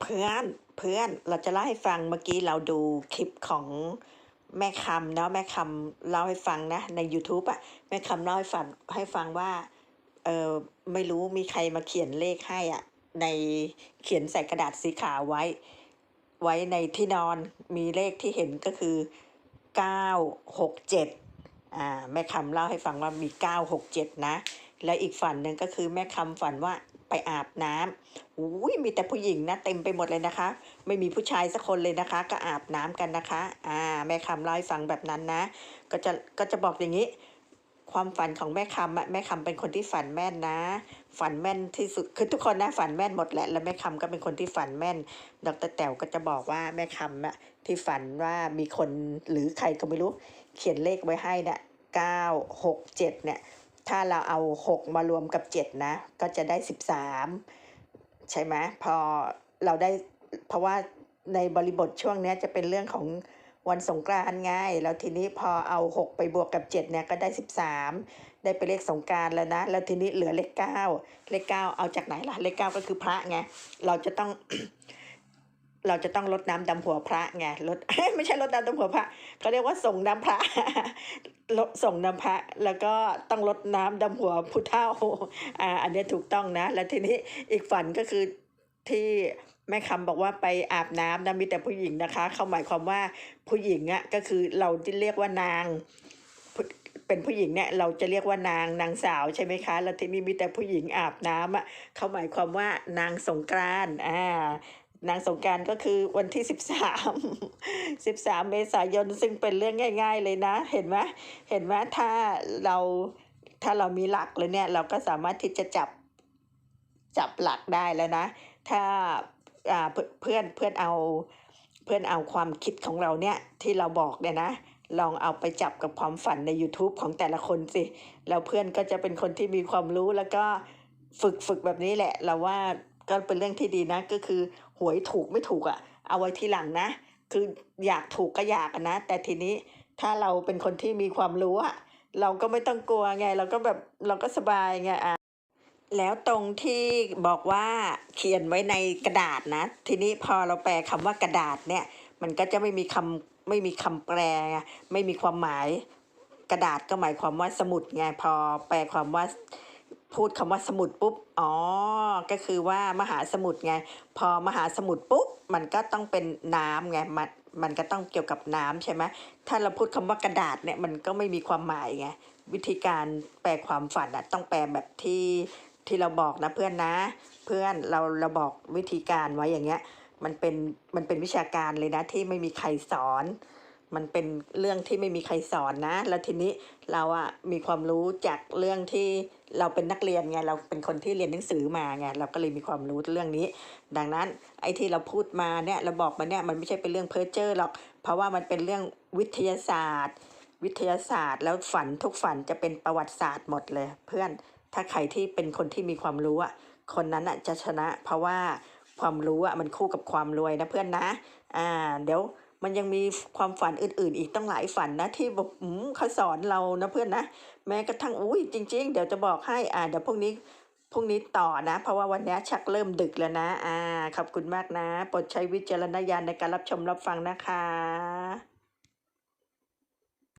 เพื่อนเพื่อนเราจะเล่าให้ฟังเมื่อกี้เราดูคลิปของแม่คำเนาะแม่คำเล่าให้ฟังนะใน YouTube อะแม่คำเล่าให้ฟังให้ฟังว่าเออไม่รู้มีใครมาเขียนเลขให้อะในเขียนใส่กระดาษสีขาวไว้ ไว้ในที่นอนมีเลขที่เห็นก็คือเก้าหกเจ็ดอ่าแม่คำเล่าให้ฟังว่ามีเก้าหกเจ็ดนะ แล้วอีกฝันหนึ่งก็คือแม่คำฝันว่า ไปอาบน้ำอุ้ยมีแต่ผู้หญิงนะเต็มไปหมดเลยนะคะ ไม่มีผู้ชายสักคนเลยนะคะ ก็อาบน้ำกันนะคะ อ่า แม่คำเล่าให้ฟังแบบนั้นนะ ก็จะก็จะบอกอย่างนี้ ความฝันของแม่คำอะแม่คำเป็นคนที่ฝันแม่นนะ ฝันแม่นที่สุดคือทุกคนนะฝันแม่นหมดแหละแล้วแม่คำก็เป็นคนที่ฝันแม่น ดรแต๋วก็จะบอกว่าแม่คำอะที่ฝันว่ามีคนหรือใครก็ไม่รู้ เขียนเลขไว้ให้เนี่ยเก้าหกเจ็ดเนี่ย ถ้าเราเอาหกมารวมกับเจ็ดนะ ก็จะได้สิบสามใช่ไหมพอเราได้เพราะว่าในบริบทช่วงนี้จะเป็นเรื่องของวันสงกรานต์ไงแล้วทีนี้พอเอาหกไปบวกกับเจ็ดเนี่ยก็ได้สิบสามได้ไปเลขสงกรารแล้วนะ แล้วทีนี้เหลือเลขเก้าเลขเก้าเอาจากไหนล่ะ เลขเก้าก็คือพระไง เราจะต้อง เราจะต้องลดน้ำดำหัวพระไงลดไม่ใช่ลดน้ำดำหัวพระเขาเรียกว่าส่งน้ำพระลดส่งน้ำพระ แล้วก็ต้องลดน้ำดำหัวผู้เฒ่าอ่าอันนี้ถูกต้องนะ แล้วทีนี้อีกฝันก็คือที่แม่คำบอกว่าไปอาบน้ำนะมีแต่ผู้หญิงนะคะเขาหมายความว่าผู้หญิงอะ่ะก็คือเราที่เรียกว่านางเป็นผู้หญิงเนี่ยเราจะเรียกว่านางนางสาวใช่ไหมคะแล้วทีนี้มีแต่ผู้หญิงอาบน้ำอะเขาหมายความว่านางสงกรานต์อ่า นางสงการก็คือวันที่สิบสามสิบสามเมษายนซึ่งเป็นเรื่องง่าย ๆ เลยนะ เห็นไหมเห็นไหมถ้าเราถ้าเรามีหลักเลยเนี่ย เราก็สามารถที่จะจับจับหลักได้แล้วนะ ถ้าอ่าเพื่อนเพื่อนเพื่อนเอาเพื่อนเอาความคิดของเราเนี่ยที่เราบอกเนี่ยนะ ลองเอาไปจับกับความฝันใน YouTube ของแต่ละคนสิ แล้วเพื่อนก็จะเป็นคนที่มีความรู้แล้วก็ฝึกฝึกแบบนี้แหละ เราว่าก็เป็นเรื่องที่ดีนะก็คือ หวยถูกไม่ถูกอะ่ะ เอาไว้ทีหลังนะ คืออยากถูกก็อยากนะ แต่ทีนี้ถ้าเราเป็นคนที่มีความรู้อะเราก็ไม่ต้องกลัวไง เราก็แบบเราก็สบายไงอะแล้วตรงที่บอกว่าเขียนไว้ในกระดาษนะ ทีนี้พอเราแปลคำว่ากระดาษเนี่ย มันก็จะไม่มีคำไม่มีคำแปลไงไม่มีความหมาย กระดาษก็หมายความว่าสมุดไงพอแปลความว่า พูดคำว่าสมุดปุ๊บ อ๋อ ก็คือว่ามหาสมุทรไง พอมหาสมุทรปุ๊บ มันก็ต้องเป็นน้ำไง มันมันก็ต้องเกี่ยวกับน้ำใช่ไหมถ้าเราพูดคำว่ากระดาษเนี่ยมันก็ไม่มีความหมายไง วิธีการแปลความฝันอะต้องแปลแบบที่ที่เราบอกนะเพื่อนนะ เพื่อนเราเราบอกวิธีการไว้อย่างเงี้ย มันเป็นมันเป็นวิชาการเลยนะที่ไม่มีใครสอน มันเป็นเรื่องที่ไม่มีใครสอนนะ แล้วทีนี้เราอะมีความรู้จากเรื่องที่เราเป็นนักเรียนไง เราเป็นคนที่เรียนหนังสือมาไง เราก็เลยมีความรู้เรื่องนี้ ดังนั้นไอ้ที่เราพูดมาเนี่ย เราบอกมาเนี่ยมันไม่ใช่เป็นเรื่องเพ้อเจ้อหรอก เพราะว่ามันเป็นเรื่องวิทยาศาสตร์ วิทยาศาสตร์ แล้วฝันทุกฝันจะเป็นประวัติศาสตร์หมดเลย เพื่อน ถ้าใครที่เป็นคนที่มีความรู้อะคนนั้นอะจะชนะ เพราะว่าความรู้อะมันคู่กับความรวยนะเพื่อนนะ อ่า เดี๋ยว มันยังมีความฝันอื่น ๆ อีกต้องหลายฝันนะที่บอกเขาสอนเรานะเพื่อนนะ แม้กระทั่งอุ้ยจริง ๆ เดี๋ยวจะบอกให้อ่าเดี๋ยวพรุ่งนี้พรุ่งนี้ต่อนะ เพราะว่าวันนี้ชักเริ่มดึกแล้วนะ อ่า ขอบคุณมากนะ โปรดใช้วิจารณญาณในการรับชมรับฟังนะคะ